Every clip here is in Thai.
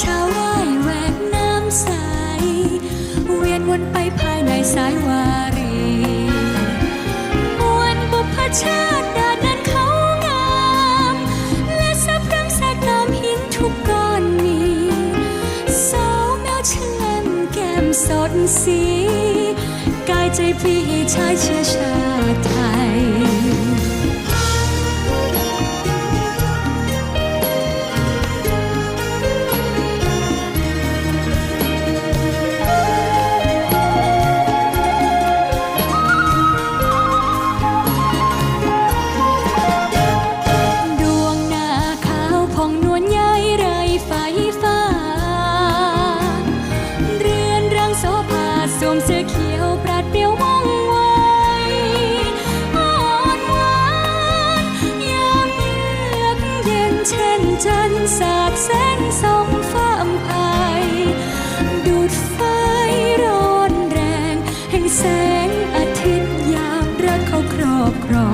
ช้าว่ายแหวกน้ำใส เวียนวนไปภายในสายวารีมวลบุพชาติดาดนั้นเขางาม และสับรังแสกตามหินทุกก้อนมีสาวแมวเชื่อมแก้มสดสี กายใจพี่ชายเชื่อชา ครอ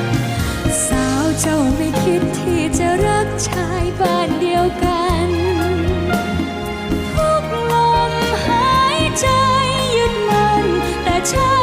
งสาวเจ้าไม่คิดที่จะรักชายบ้านเดียวกันทุกลมหายใจยึดมันแต่ฉัน